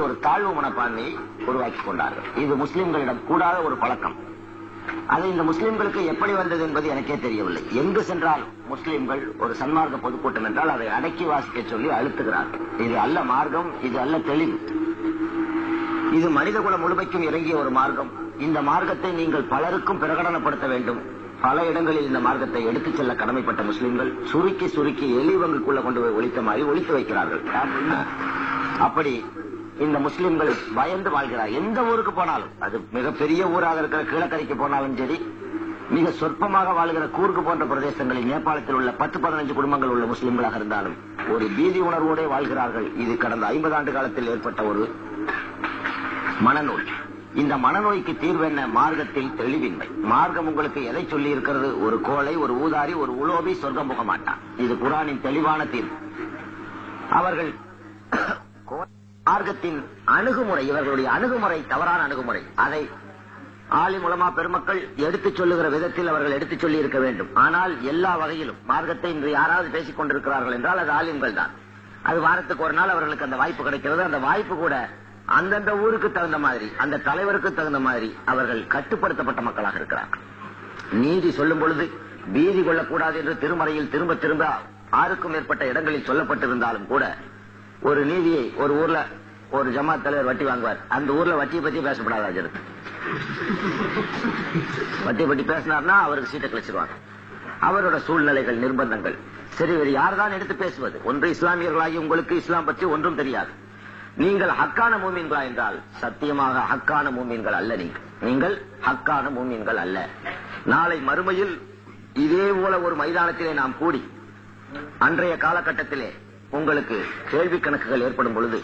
ஒரு தாழ்வு மனப்பான்மையை உருவாக்கி கொண்டார்கள். இது முஸ்லிம்களிடம் கூடாத ஒரு பழக்கம். அது இந்த முஸ்லிம்களுக்கு எப்படி வந்தது என்பது எனக்கே தெரியவில்லை. எங்கு சென்றால் முஸ்லிம்கள் ஒரு சன்மார்க்க பொதுக்கூட்டம் என்றால் அதை அடக்கி வாசிக்க சொல்லி அழுத்துகிறார்கள். இது அல்ல மார்க்கம் இது அல்ல தெளிவு. இது மனித குலம் முழுமைக்கும் இறங்கிய ஒரு மார்க்கம். இந்த மார்க்கத்தை நீங்கள் பலருக்கும் பிரகடனப்படுத்த வேண்டும். பல இடங்களில் இந்த மார்க்கத்தை எடுத்துச் செல்ல கடமைப்பட்ட முஸ்லிம்கள் சுருக்கி சுருக்கி எலிவங்குக்குள்ள கொண்டு போய் ஒழித்த மாதிரி ஒழித்து வைக்கிறார்கள். அப்படி இந்த முஸ்லிம்கள் பயந்து வாழ்கிறார். எந்த ஊருக்கு போனாலும். அது மிகப்பெரிய ஊராக இருக்கிற கீழக்கரைக்கு போனாலும் சரி மிக சொற்பமாக வாழ்கிற கூர்க்கு போன்ற பிரதேசங்களில் நேபாளத்தில் உள்ள பத்து பதினஞ்சு குடும்பங்கள் உள்ள முஸ்லிம்களாக இருந்தாலும் ஒரு பீதி உணர்வோடே வாழ்கிறார்கள். இது கடந்த ஐம்பது ஆண்டு காலத்தில் ஏற்பட்ட ஒரு மனநோய். இந்த மனநோய்க்கு தீர்வு என்ன? மார்க்கத்தில் தெளிவின்மை. மார்க்கம் உங்களுக்கு எதை சொல்லி இருக்கிறது ஒரு கோளை ஒரு ஊதாரி ஒரு உலோபி சொர்க்கம் போக மாட்டான் இது குரானின் தெளிவான தீர்வு. அவர்கள் மார்க்கத்தின் அணுகுமுறை இவர்களுடைய அணுகுமுறை தவறான அணுகுமுறை. அதை ஆலி மூலமா பெருமக்கள் எடுத்துச் சொல்லுகிற விதத்தில் அவர்கள் எடுத்துச் சொல்லி இருக்க வேண்டும். ஆனால் எல்லா வகையிலும் மார்க்கத்தை இன்று யாராவது பேசிக் கொண்டிருக்கிறார்கள் என்றால் அது ஆலிம்கள் தான் அது வாரத்துக்கு ஒரு நாள் அவர்களுக்கு அந்த வாய்ப்பு கிடைக்கிறது. அந்த வாய்ப்பு கூட அந்தந்த ஊருக்கு தகுந்த மாதிரி அந்த தலைவருக்கு தகுந்த மாதிரி அவர்கள் கட்டுப்படுத்தப்பட்ட மக்களாக இருக்கிறார்கள். நீதி சொல்லும் பொழுது பீதி கொள்ளக்கூடாது என்று திருமறையில் திரும்ப திரும்ப ஆறுக்கும் மேற்பட்ட இடங்களில் சொல்லப்பட்டிருந்தாலும் கூட ஒரு நீதியை ஒரு ஊர்ல ஒரு ஜமாத் தலைவர் வட்டி வாங்குவார். அந்த ஊர்ல வட்டியை பத்தி பேசப்படாது அஜர் வட்டி பத்தி பேசினார்னா அவருக்கு சீட்டை கழிச்சிருவாங்க. அவரோட சூழ்நிலைகள் நிர்பந்தங்கள். சரி வேறு யார்தான் எடுத்து பேசுவது? ஒன்று இஸ்லாமியர்களாகி உங்களுக்கு இஸ்லாம் பற்றி ஒன்றும் தெரியாது. நீங்கள் ஹக்கான மூமீன்களா என்றால் சத்தியமாக ஹக்கான மூமீன்கள் அல்ல நீங்கள். நீங்கள் ஹக்கான மூமீன்கள் அல்ல. நாளை மறுமையில் இதே போல ஒரு மைதானத்திலே நாம் கூடி அன்றைய காலகட்டத்திலே உங்களுக்கு கேள்வி கணக்குகள் ஏற்படும் பொழுது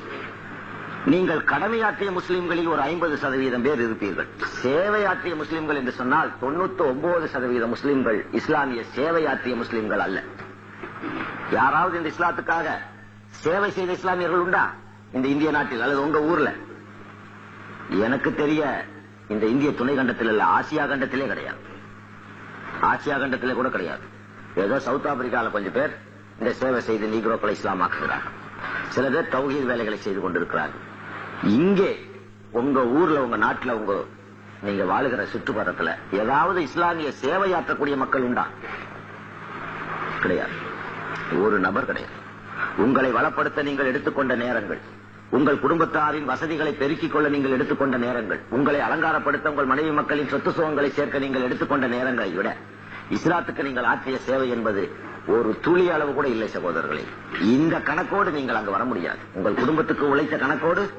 நீங்கள் கடமையாற்றிய முஸ்லிம்களில் ஒரு ஐம்பது சதவீதம் பேர் இருப்பீர்கள். சேவையாற்றிய முஸ்லிம்கள் என்று சொன்னால் தொண்ணூத்தி ஒன்பது சதவீத முஸ்லிம்கள் இஸ்லாமிய சேவையாற்றிய முஸ்லிம்கள் அல்ல. யாராவது இந்த இஸ்லாத்துக்காக சேவை செய்த இஸ்லாமியர்கள் உண்டா? இந்த இந்திய நாட்டில் அல்லது உங்க ஊர்ல? எனக்கு தெரிய இந்த இந்திய துணை கண்டத்தில் இல்ல ஆசியா கண்டத்திலே கிடையாது. ஆசியா கண்டத்திலே கூட கிடையாது. ஏதோ சவுத் ஆப்பிரிக்கால கொஞ்சம் பேர் இந்த சேவை செய்து நீக்ரோக்களை இஸ்லாமாக்குகிறார்கள். சில பேர் தௌஹீத் வேலைகளை செய்து கொண்டிருக்கிறார்கள். இங்கே உங்க ஊர்ல உங்க நாட்டுல உங்க நீங்க வாழுகிற சுற்றுப்புறத்துல ஏதாவது இஸ்லாமிய சேவையாற்றக்கூடிய மக்கள் உண்டா? கிடையாது. ஒரு நபர் கிடையாது. உங்களை வளப்படுத்த நீங்கள் எடுத்துக்கொண்ட நேரங்கள் உங்கள் குடும்பத்தாரின் வசதிகளை பெருக்கிக் கொள்ள நீங்கள் எடுத்துக்கொண்ட நேரங்கள் உங்களை அலங்காரப்படுத்த உங்கள் மனைவி மக்களின் சொத்து சுகங்களை சேர்க்க நீங்கள் எடுத்துக்கொண்ட நேரங்களை விட இஸ்லாத்துக்கு நீங்கள் ஆற்றிய சேவை என்பது ஒரு துளி அளவு கூட இல்லை சகோதரர்களே. இந்த கணக்கோடு நீங்கள் அங்கு வர முடியாது. உங்கள் குடும்பத்துக்கு உழைத்த கணக்கோடு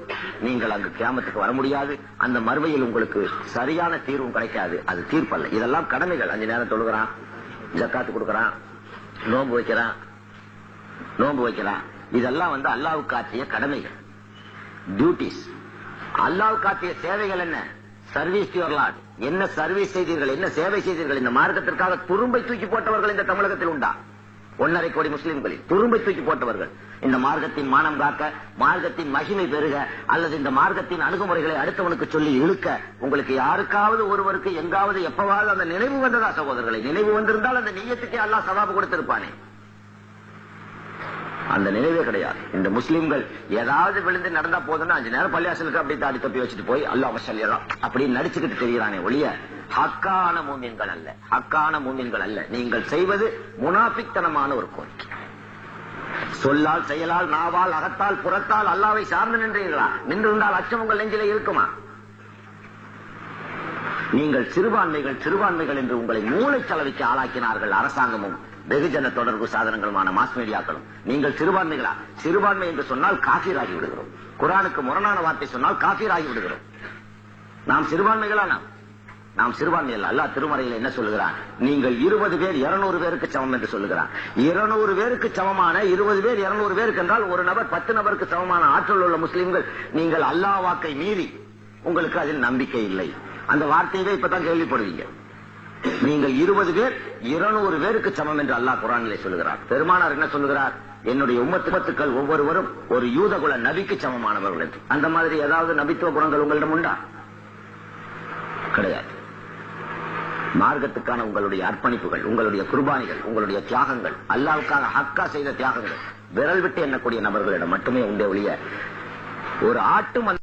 நீங்கள் அங்கு கிராமத்துக்கு வர முடியாது. அந்த மறுமையில் உங்களுக்கு சரியான தீர்வும் கிடைக்காது. அது தீர்ப்பல்ல. இதெல்லாம் கடமைகள். அஞ்சு நேரம் தொழுகிறான். ஜக்காத்து கொடுக்கறான். நோன்பு வைக்கிறான். நோன்பு வைக்கிறான். இதெல்லாம் வந்து அல்லாவுக்கு ஆற்றிய கடமைகள். டியூட்டிஸ் அல்லாவுக்கு ஆற்றிய சேவைகள் என்ன? சர்வீஸ் யுவர் என்ன சர்வீஸ் செய்தீர்கள்? என்ன சேவை செய்தீர்கள்? இந்த மார்க்கத்திற்காக துரும்பை தூக்கி போட்டவர்கள் இந்த தமிழகத்தில் உண்டா? ஒன்னரை கோடி முஸ்லிம்களில் துரும்பை தூக்கி போட்டவர்கள். இந்த மார்க்கத்தின் மானம் காக்க மார்க்கத்தின் மகிமை பெருக அல்லது இந்த மார்க்கத்தின் அணுகுமுறைகளை அடுத்தவனுக்கு சொல்லி இழுக்க உங்களுக்கு யாருக்காவது ஒருவருக்கு எங்காவது எப்பவாவது அந்த நினைவு வந்ததா சகோதரர்களை? நினைவு வந்திருந்தால் அந்த நீயத்துக்கே அல்லாஹ் சவாபு கொடுத்திருப்பானே. அந்த நினைவே கிடையாது. இந்த முஸ்லிம்கள் ஏதாவது விழுந்து நடந்தா போதும்னா அஞ்சு நேரம் பள்ளியாசலுக்கு அப்படி தாடி தப்பி வச்சுட்டு போய் அல்ல மசல்லாம் அப்படின்னு நடிச்சுக்கிட்டு தெரிகிறானே ஒழிய ஹக்கான மூமின்கள் அல்ல. ஹக்கான மூமின்கள் அல்ல. நீங்கள் செய்வது முனாபித்தனமான ஒரு கோரிக்கை. சொல்லால் செயலால் நாவால் அகத்தால் புறத்தால் அல்லாவை சார்ந்து நின்றீர்களா? நின்றிருந்தால் அச்சம் உங்கள் நெஞ்சிலே இருக்குமா? நீங்கள் சிறுபான்மைகள் சிறுபான்மைகள் என்று உங்களை மூளைச்சலவைக்கு ஆளாக்கினார்கள் அரசாங்கமும் வெகுஜன தொடர்பு சாதனங்களுமான மாஸ் மீடியாக்களும். நீங்கள் சிறுபான்மைகளா? சிறுபான்மை என்று சொன்னால் காஃபீராகி விடுகிறோம். குரானுக்கு முரணான வார்த்தை சொன்னால் காஃபீராகி விடுகிறோம். நாம் சிறுபான்மைகளா நாம்? நாம் சிறுபான்மையில் அல்லா திருமறையில் என்ன சொல்லுகிறான்? நீங்கள் இருபது பேர் இருநூறு பேருக்கு சமம் என்று சொல்லுகிறான். இருநூறு பேருக்கு சமமான இருபது பேர் இருநூறு பேருக்கு என்றால் ஒரு நபர் பத்து நபருக்கு சமமான ஆற்றல் உள்ள முஸ்லிம்கள் நீங்கள் அல்லாஹ் வாக்கை மீறி உங்களுக்கு அதில் நம்பிக்கை இல்லை. அந்த வார்த்தையவே இப்பதான் கேள்விப்படுவீங்க. நீங்கள் இருபது பேர் இருநூறு பேருக்கு சமம் என்று அல்லாஹ் குரானிலே சொல்லுகிறார். பெருமானார் என்ன சொல்லுகிறார்? என்னுடைய உம்மத்துமத்துக்கள் ஒவ்வொருவரும் ஒரு யூதகுல நபிக்கு சமமானவர்கள் அந்த மாதிரி ஏதாவது நபித்துவ குணங்கள் உங்களிடம் உண்டா? கிடையாது. மார்க்கத்துக்கான உங்களுடைய அர்ப்பணிப்புகள் உங்களுடைய குர்பானிகள் உங்களுடைய தியாகங்கள் அல்லாவுக்காக ஹக்கா செய்த தியாகங்கள் விரல் விட்டு எண்ணக்கூடிய நபர்களிடம் மட்டுமே உண்டே ஒழிய ஒரு ஆட்டு